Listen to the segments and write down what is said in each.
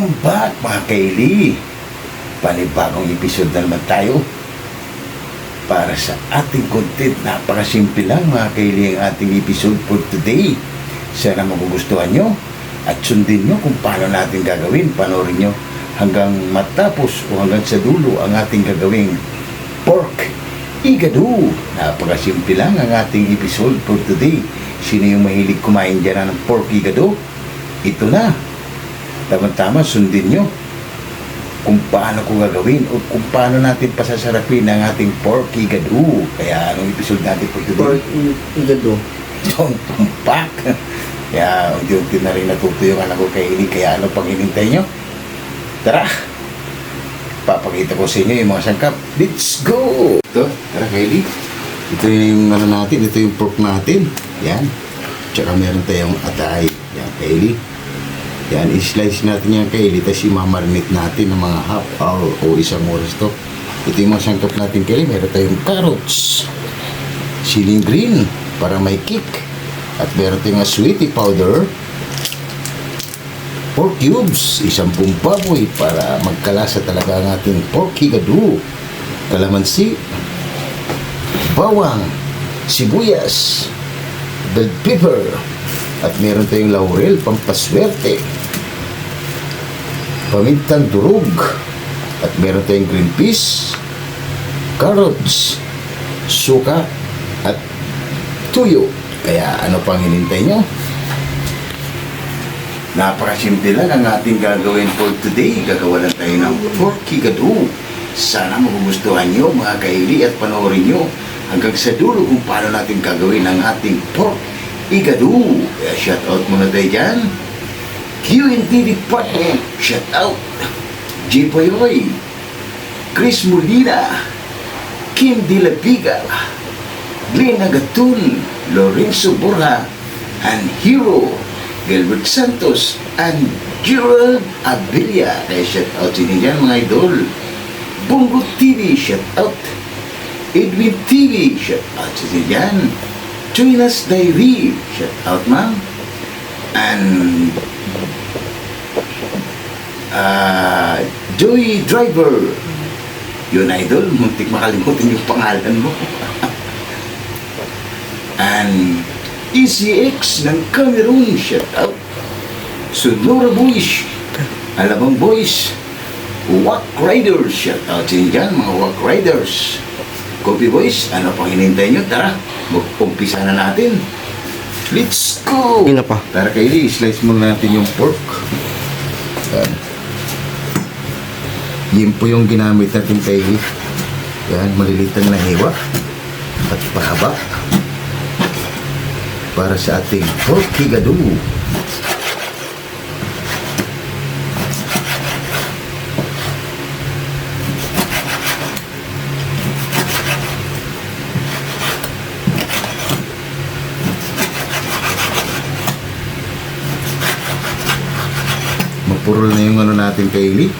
Welcome back mga kaili. Panibagong episode na naman tayo. Para sa ating content, napakasimple lang mga kaili ang ating episode for today. Sana magugustuhan nyo at sundin nyo kung paano natin gagawin. Panorin nyo hanggang matapos o hanggang sa dulo ang ating gagawing pork igado. Napakasimple lang ang ating episode for today. Sino yung mahilig kumain dyan ng pork igado? Ito na. Tama-tama, sundin nyo kung paano ko gagawin o kung paano natin pasasarapin ang ating pork igado. Kaya anong episode natin for today? Pork igado. Yung tumpak. Kaya unti-unti na rin natuto yung anak ko kay Ili. Kaya ano pang hinintay nyo? Tara! Papakita ko sa inyo yung mga sangkap. Let's go! Ito, tara kay Ili. Ito yung ano natin, ito yung pork natin. Yan. Tsaka meron tayong atay. Yan, kay Ili. Yan, i-slice natin yan kay Ili. Tapos i-marinate natin ng mga half hour o isang oras to. Ito yung mga sangkap natin kay Ili. Meron tayong carrots siling green para may kick. At meron tayong sweetie powder, pork cubes, isang baboy para magkalasa talaga ang ating pork higado, kalamansi, bawang, sibuyas, bell pepper, at meron tayong laurel, pampaswerte, pamintang durog, at meron tayong green peas, carrots, suka, at tuyo. Kaya ano pang hinintay nyo? Napakasimple lang ang ating gagawin for today. Gagawa lang tayo ng pork kigado. Sana magugustuhan nyo mga kaili at panoorin nyo hanggang sa dulo kung paano natin gagawin ang ating pork igado. Kaya shout out muna tayo dyan. QNTV Partner, shout out. J. Payoy, Chris Molina, Kim De La Viga, Glenn Agatun, Lorenzo Borja, and Hero, Gilbert Santos, and Gerald Abilia. Kaya shout out sa dyan mga idol. Bongo TV, shout out. Edwin TV, shout out sa dyan. Joinas Diary, shout out ma'am. And ah Joey Driver, yun idol, muntik makalimutan yung pangalan mo. And ECX ng Cameroon, shout out. Sonora Boys, Alabang Boys, Wack Riders, shout out sa dyan, mga Wack Riders. Copy Boys, ano pang hinintay nyo? Tara, mag-umpisa na natin. Let's go! Yun na pa. Tara kayo, slice muna natin yung pork. Yan. Yun po yung ginamit natin kay Yan, maliliit na hiwa at pahaba para sa ating pork higado. Mapurol na yung ano natin kay Lee.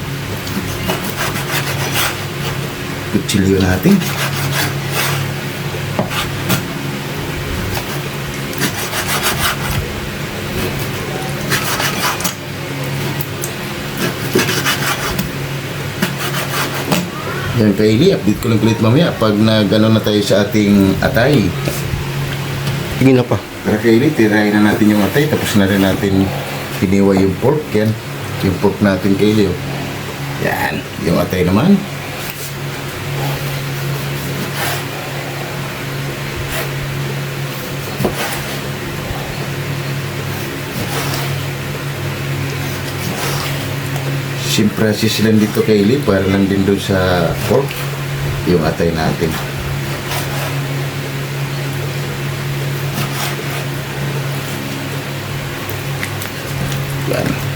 Kutsilyo natin. Yan kay Lee, update ko lang ulit mamaya pag na gano'n na tayo sa ating atay. Sige na pa. Pero kay Lee, tirahin na natin yung atay tapos na rin natin hiniwa yung pork yan. Yung pork natin oh. Yan, yung atay naman. Siyempre lang dito Lee para lang din doon sa pork yung atay natin. Yan.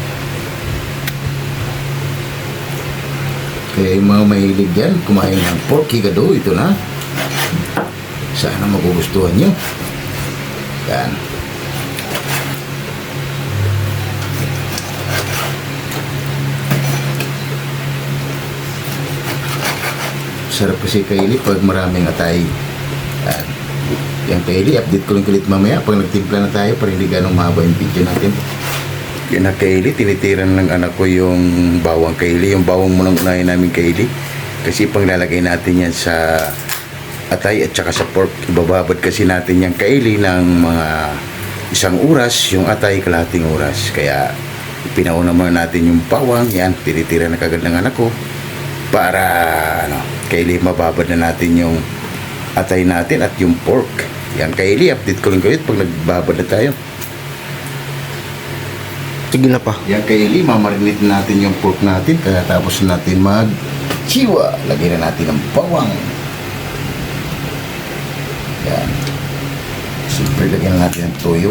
Kaya yung mga mahilig dyan, kumain ng pork higado, ito na. Sana magugustuhan nyo. Yan. Sarap kasi kaili pag maraming atay. Yan. Yung kaili, update ko lang ulit mamaya pag nagtimpla na tayo para hindi ganong mahaba yung video natin. Na Kaylee, tinitiran ng anak ko yung bawang Kaylee. Yung bawang mo nang unahin namin Kaylee. Kasi pang lalagay natin yan sa atay at saka sa pork. Ibababad kasi natin yung Kaylee ng mga isang oras, yung atay kalahating oras. Kaya pinauna muna natin yung bawang. Yan, tinitira na kagad ng anak ko. Para ano, Kaylee mababad na natin yung atay natin at yung pork. Yan Kaylee, update ko lang kayo pag nagbabad na tayo. Sige na pa. Yan kay Eli, mamarinate natin yung pork natin. Kaya tapos natin mag chiwa. Lagyan na natin ng bawang. Yan. Siyempre, lagyan natin ng toyo.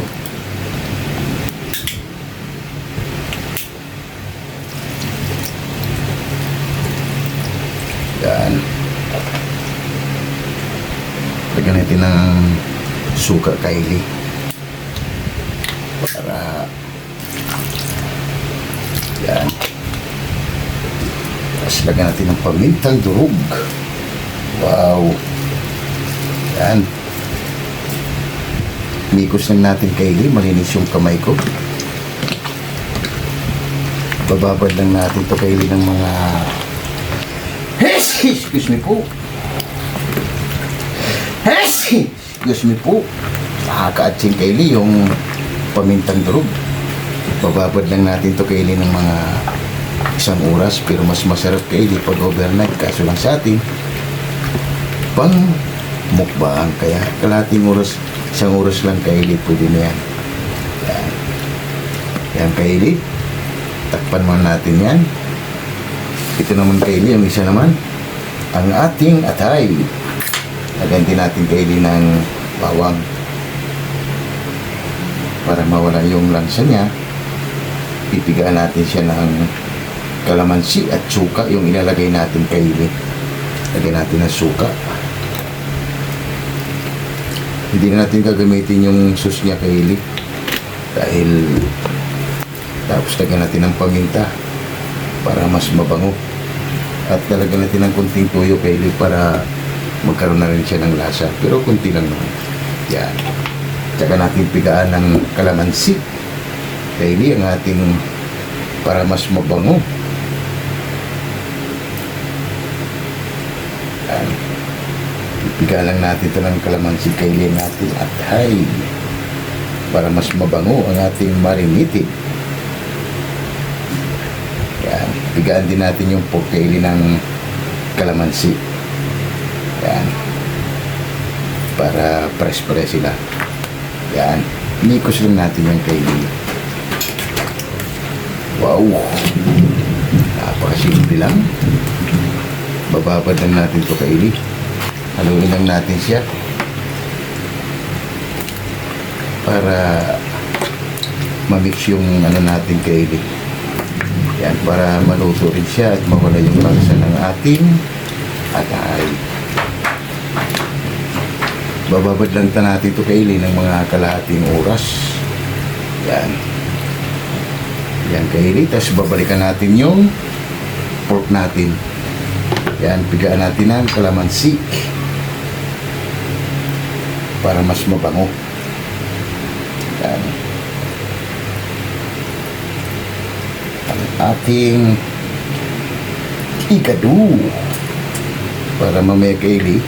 Yan. Lagyan natin ng suka kay Eli. Para lagyan natin ng pamintang durog. Wow. Yan. Mikos lang natin kay Lee. Malinis yung kamay ko. Bababad lang natin to kay Lee ng mga... Hes! Excuse me po. Excuse me po. Nakaka-atsing kay Lee yung pamintang durog. Bababad lang natin to kaili ng mga isang oras pero mas masarap kaili pag overnight kaso lang sa atin. Pang mukbang kaya kalating oras isang oras lang kaili pwede na yan. Yan, yan kaili takpan mo natin yan. Ito naman kaili yung isa naman. Ang ating atay. Lagyan din natin kaili ng bawang. Para mawala yung lansa niya pipigaan natin siya ng kalamansi at suka yung ilalagay natin kay Ili. Lagyan natin ng suka. Hindi na natin gagamitin yung sus niya kay Ili. Dahil tapos lagyan natin ng paminta para mas mabango. At lalagyan natin ng kunting tuyo kay Ili para magkaroon na rin siya ng lasa. Pero kunti lang naman. Yan. Tsaka natin pigaan ng kalamansi Kaili ang ating para mas mabango. Ipiga lang natin ito ng kalamansi kaili natin at hay para mas mabango ang ating mariniti. Yan. Pigaan din natin yung pork kaili ng kalamansi. Yan. Para press-press sila. Yan. Nikos lang natin yung kaili. Wow! Napakasimple lang. Bababad lang natin ito kaili. Haluin lang natin siya. Para mamix yung ano natin kaili. Yan, para maluto rin siya at mawala yung lasa ng ating atay. Bababad lang ta natin ito kaili ng mga kalahating oras. Yan. Yan kaili. Tapos babalikan natin yung pork natin. Yan, pigaan natin ng kalamansi. Para mas mabango. Yan. Ang ating ikadu. Para mamaya kaili,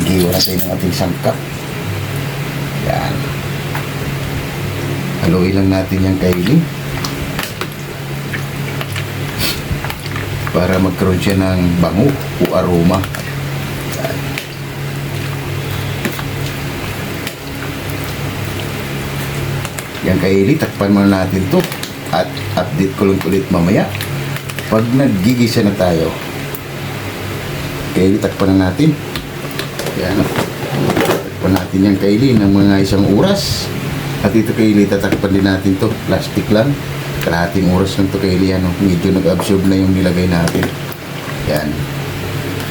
maghiwa na tayo ng ating sangkap. Yan. Haluin lang natin yung kaili. para magkaroon siya ng bango o aroma. Yan kaili, takpan muna natin to at update ko lang ulit mamaya. Pag naggigisa na tayo, kaili, takpan na natin. Yan. Takpan natin yan kaili ng mga isang oras. At ito kaili, tatakpan din natin to. Plastic lang kalahating oras lang to kay Elian, no? medyo nag-absorb na yung nilagay natin. Yan.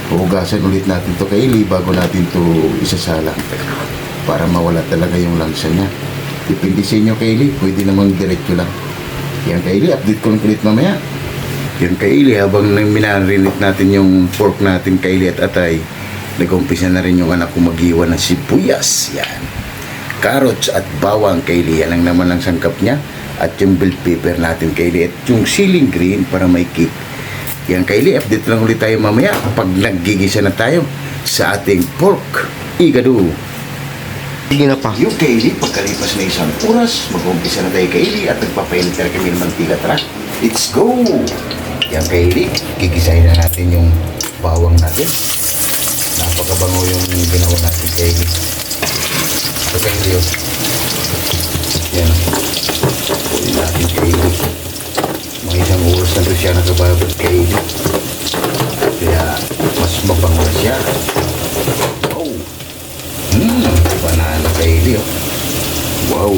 Huhugasan ulit natin to kay Eli bago natin to isasalang para mawala talaga yung lansa niya. Depende sa inyo kay Eli, pwede namang diretso lang. Yan kay Eli, update ko lang ulit mamaya. Yan kay Eli, habang minarinit natin yung pork natin kay Eli at atay, nag-umpisa na rin yung anak ko maghiwa ng sibuyas. Yan. Carrots at bawang kay Eli, yan lang naman ang sangkap niya At yung bell pepper natin, Kaylee. At yung ceiling green para may kick. Yan, Kaylee. Update lang ulit tayo mamaya pag naggigisa na tayo sa ating pork igado. Sige na pa. Yung Kaylee, pagkalipas na isang oras, mag-umpisa na tayo Kaylee at nagpapainit na kami ng mantika. Tara, let's go! Yan Kaylee, gigisahin na natin yung bawang natin. Napakabango yung ginawa natin Kaylee. Ito Kaylee yun. Yan. Kunin natin Kaylee. Mga isang oras na doon siya nakababad Kaylee. Kaya mas mabango siya. Oh! Hmm, oh. Wow.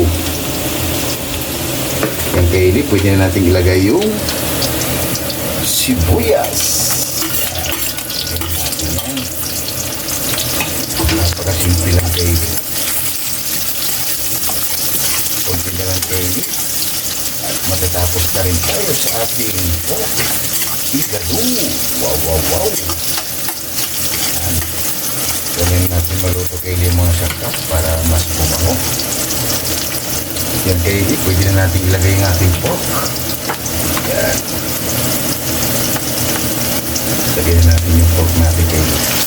Yung Kaylee, pwede na natin ilagay yung sibuyas. Napakasimple lang Kaylee. Kunti na lang Kaylee. At matatapos na rin tayo sa ating pork. Igado. Wow, wow, wow. Ganyan natin maluto kayo yung mga sakap para mas bumango. Yan kayo, pwede na natin ilagay yung ating pork. Yan. Lagyan na natin yung pork natin kayo. Wow.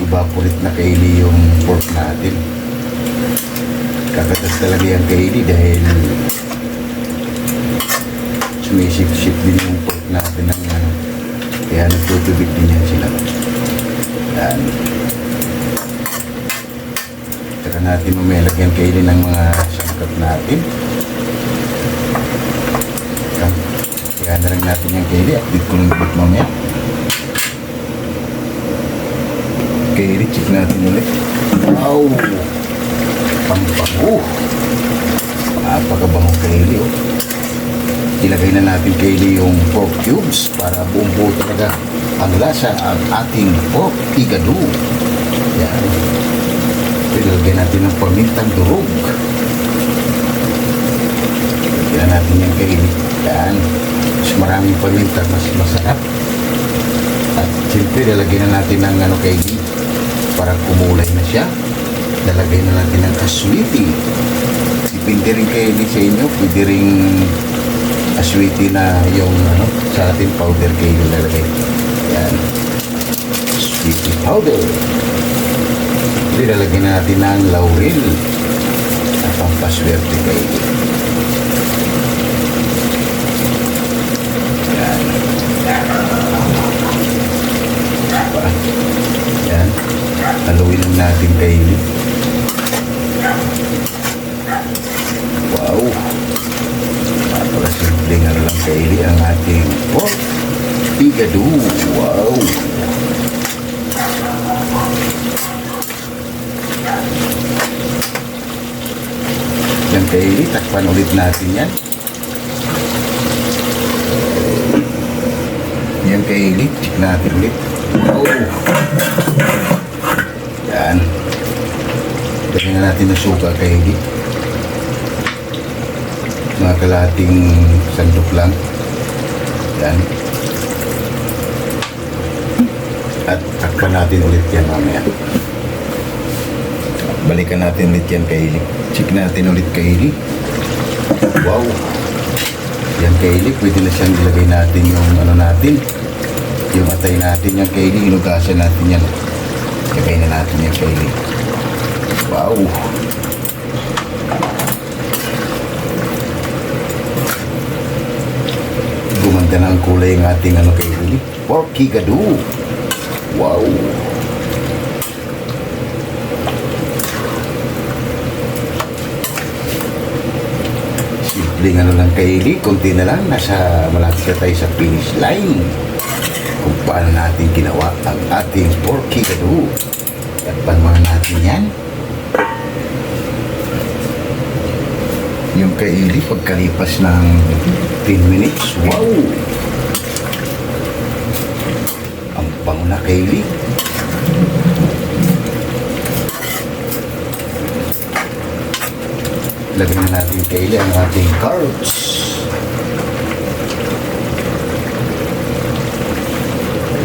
Nag-evaporate na kaili yung pork natin. Kakatas talaga yung kaili dahil sumisip-sip din yung pork natin ng ano. Kaya nagtutubig din yan sila. Yan. Saka natin umelagyan kaili ng mga sangkap natin. Kaya na lang natin yung kaili at dito ko lang ulit mamaya. Kaili, check natin ulit. Wow! Pambango! Napakabango kaili oh. Ilagay na natin kaili yung pork cubes para buong buo talaga ang lasa ang ating pork igado. Yan. Ilagay natin ng pamintang durog. Ilagay natin yung kaili. Yan. Mas maraming paminta, mas masarap. At siyempre, lalagyan na natin ng ano kaili para kumulay na siya. Lalagay na natin ng aswiti. Depende rin kaili sa inyo. Pwede rin aswiti na yung ano, sa ating powder kaili lalagay. Yan. Sweetie powder. Na natin ng laurel na pampaswerte kayo. Yan. Pa. Yan. Haluin natin kayo. Wow. Napakasimple nga lang kayo ang ating pork Pigado. Wow. Yan kaili, takpan ulit natin yan. Yan kaili, check natin ulit. Wow. Yan. Lagyan na natin ng suka kaili. Mga kalating sandok lang. Yan. At takpan natin ulit yan mamaya. Balikan natin ulit yan kay Ili. Check natin ulit kay Ili. Wow! Yan kay Ili, pwede na siyang ilagay natin yung ano natin. Yung atay natin yan kay Ili, inugasan natin yan. Lagay na natin yung chili. Wow! Gumanda na ang kulay ng ating ano kay Uli. Pork higado! Wow! Simpleng ano lang kay Uli, kunti na lang, nasa malapit na tayo sa finish line. Paano natin ginawa ang ating Porky Gadu. At mga natin yan. Yung kay Ili, pagkalipas ng 10 minutes, wow! Ang bango na kay Ili. Lagyan na natin kay Ili ang ating carrots.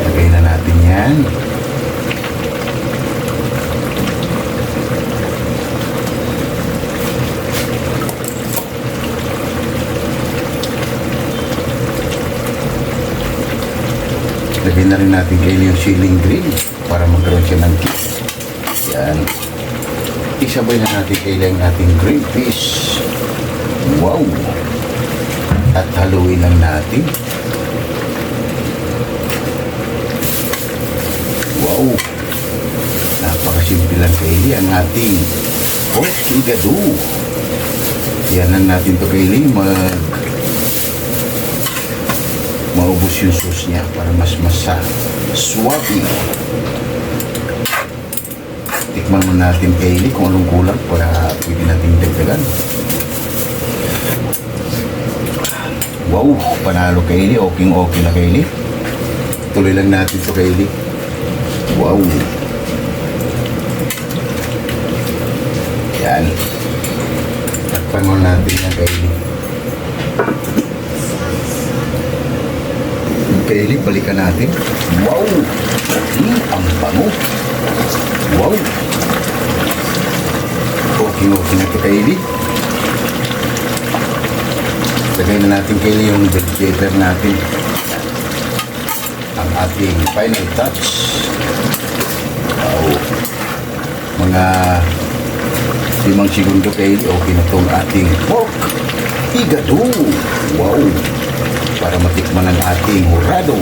Lagay na natin yan. Lagyan na rin natin kayo yung ceiling grill para magkaroon siya ng kick. Yan. Isabay na natin kayo yung ating green fish. Wow! At haluin lang natin. Wow! Napakasimple lang kaili ang ating pork igado. Yan lang natin to kaili mag maubos yung sauce niya para mas masa swabe. Tikman mo natin kaili kung anong kulang para pwede natin dagdagan. Wow, panalo kaili. Okay, okay na kaili. Tuloy lang natin to kaili. Wow. Yan. Takpan natin yan kaili. Kaili, balikan natin. Wow! Hmm, ang bango. Wow! Okay, okay na ito, Kaili. Lagay na natin, Kaili, yung vegetator natin. Ang ating final touch. Wow! Mga limang segundo, Kaili, okay na itong ating pork. Igado! Wow! para matikman ang ating hurado.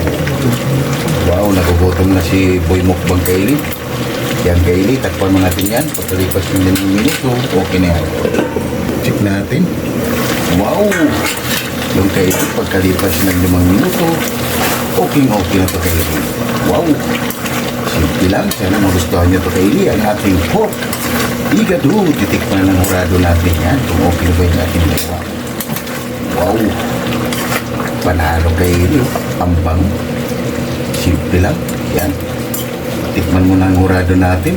Wow, nagugutom na si Boy Mukbang Kaili. Yan Kaili, takpan mo natin yan. Pagkalipas ng limang minuto, okay na yan. Check natin. Wow! Yung Kaili, pagkalipas ng limang minuto, okay okay na to Kaili. Wow! Simple lang, sana magustuhan nyo to Kaili, ang ating pork. Igado, titikman ng hurado natin yan. Kung okay ba yung ating gawa. Wow! panalo kay Rio. Ang bango. Simple lang. Yan. Tikman mo ang hurado natin.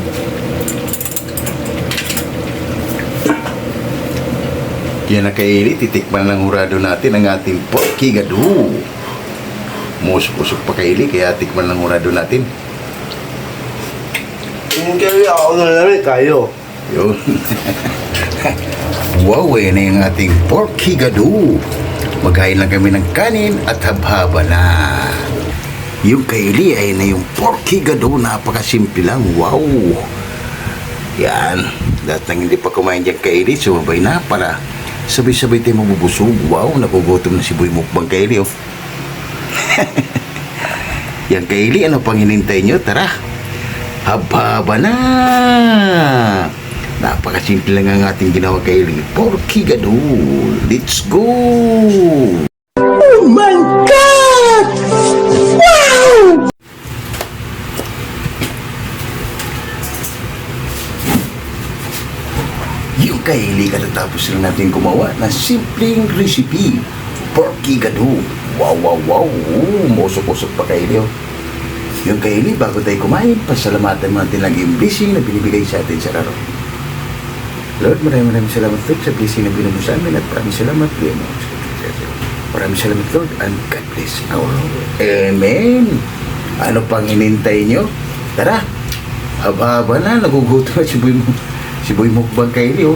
Yan na kay Iri. Titikman ng hurado natin ang ating porky gado. Musok-usok pa kay Iri. Kaya tikman ng hurado natin. Hindi ako na lang kayo. Yun. wow, yan na yung ating porky gado. Maghain lang kami ng kanin at habhaba na. Yung kaili ay na yung porky gado. Napakasimple lang. Wow. Yan. Lahat ng hindi pa kumain dyan kaili, sumabay na para sabay-sabay tayo mabubusog. Wow, nagugutom na si Boy Mukbang kaili. Oh. Yan kaili, ano pang hinintay nyo? Tara. Habhaba na. Napakasimple lang ang ating ginawa kay Lee. Porky Gado. Let's go! Oh my God! Wow! Yung kay Lee katatapos lang natin gumawa ng simpleng recipe. Porky Gado. Wow, wow, wow. Musok-usok pa kay Lee. Yung kay Lee, bago tayo kumain, pasalamatan mo natin lang yung blessing na binibigay sa atin sa araw. Lord, maraming maraming salamat Lord sa blessing na binigay mo sa amin at maraming salamat Lord. Maraming salamat Lord and God bless our Lord. Amen. Ano pang inintay nyo? Tara, haba-haba na, nagugutom na si Boy, si Boy Mukbang Kylie, oh.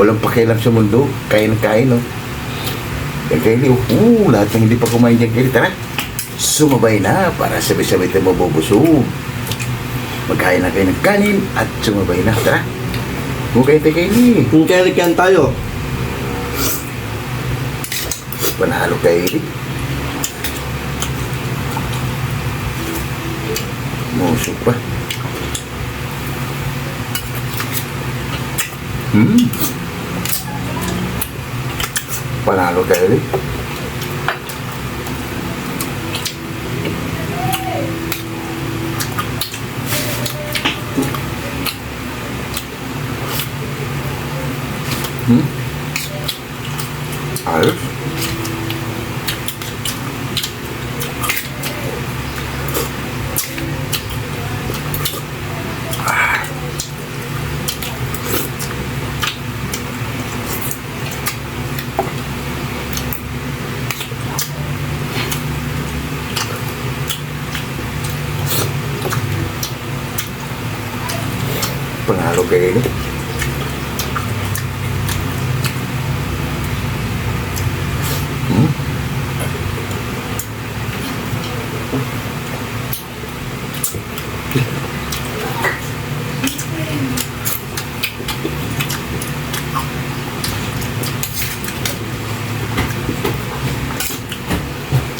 Walang pakialam sa mundo, kain-kain, oh. Yan Kylie, oh. Uh, lahat ng hindi pa kumain dyan, Kylie, tara. Sumabay na para sabi-sabi tayo mabubusog. Magkain na kayo ng kanin at sumabay na. Tara. Mukay tayo kayo ni. Kung kailan tayo. Panalo kay Eric. Musok pa. Hmm. Panalo kay Eric. Ayos. Panalo kayo rin.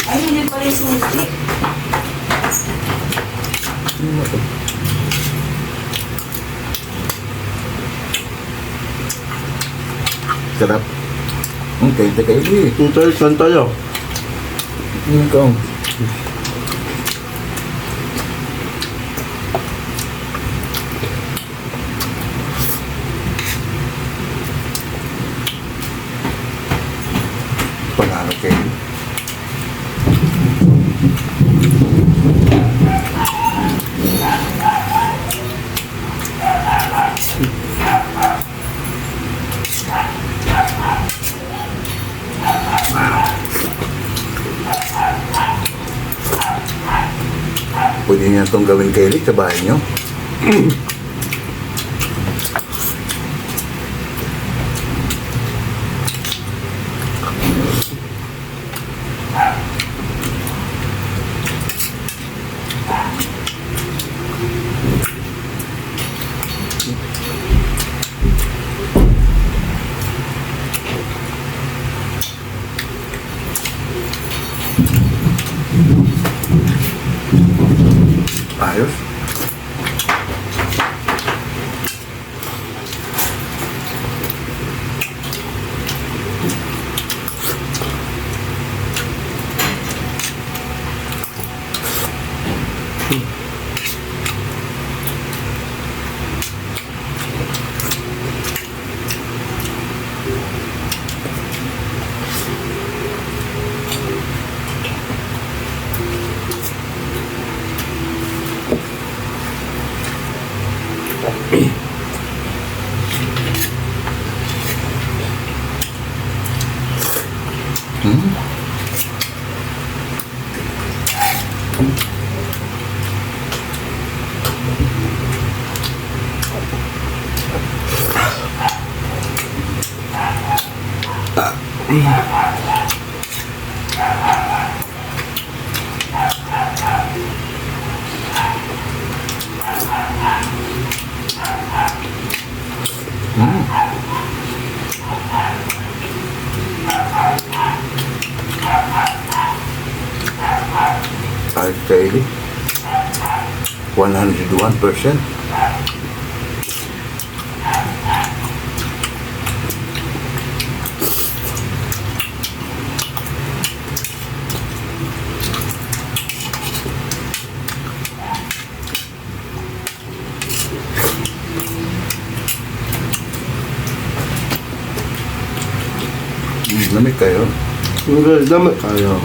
Ay, hindi pala yung susi. Sarap. Hmm, kayo kayo rin. Hintay, saan tayo? Ikaw. Panalo kayo. Niya itong gawin kay Rick sa bahay niyo. Ayos. Ayos kay Rick. 101%. Hmm, lamig kayo. Dami kayo.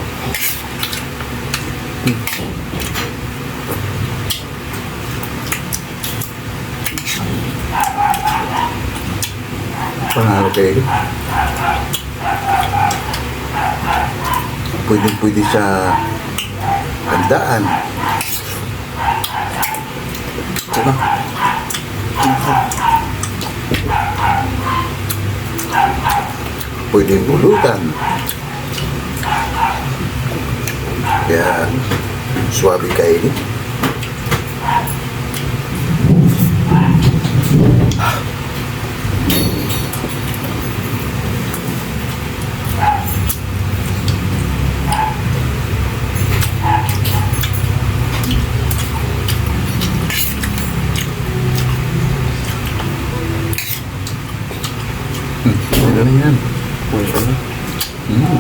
Kayo. Pwede pwede sa handaan. Diba? Pwede bulutan. Kaya, swabe kayo. Yan. Okay ka na. Mm.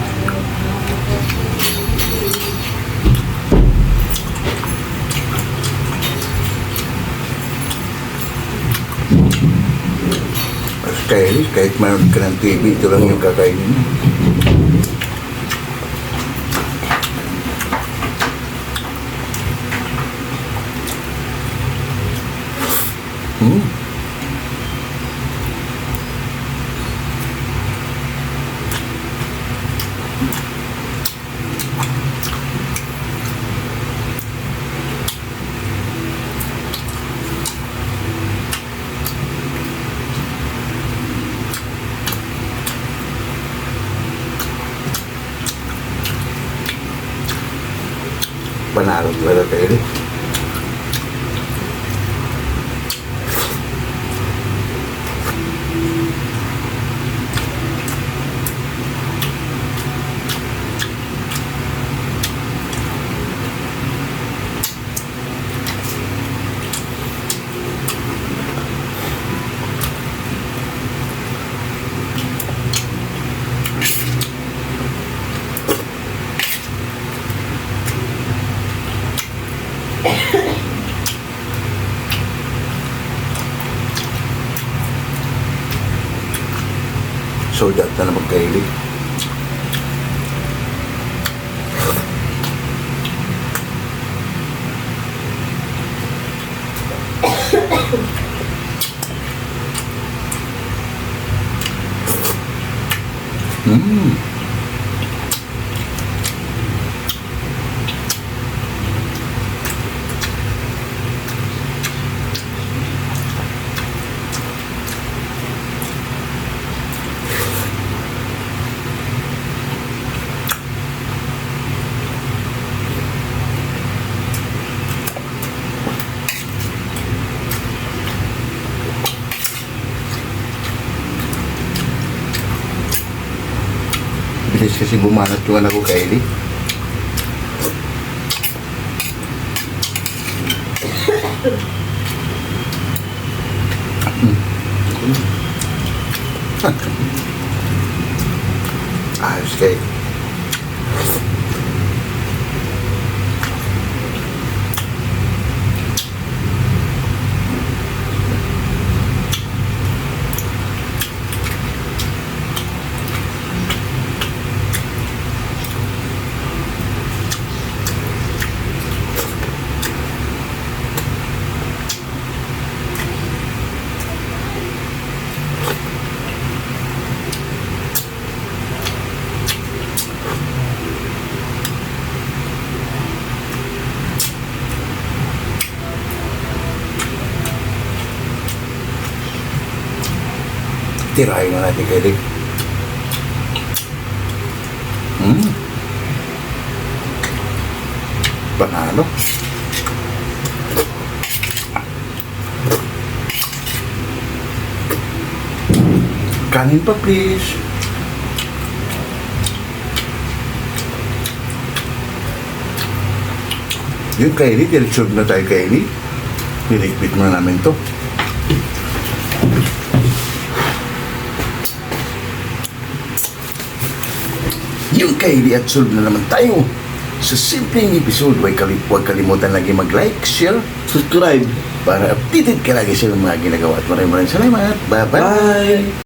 Kahit, kahit manood ka ng TV, ito lang yung kakainin mo. Hmm. Panalo Sold out na naman kayo Bilis kasi bumanat yung anak ko kay Ellie. Ayos kay. Tirahin na natin kay Ellie. Hmm. Panalo. Kanin pa please. Yung kaili, diretso na tayo kaili. Niligpit muna namin to. Yung kaili at solve na naman tayo. Sa simpleng episode, huwag kali- huwag kalimutan lagi mag-like, share, Subscribe. para updated ka lagi sa mga ginagawa. At maraming maraming salamat. Bye-bye. Bye.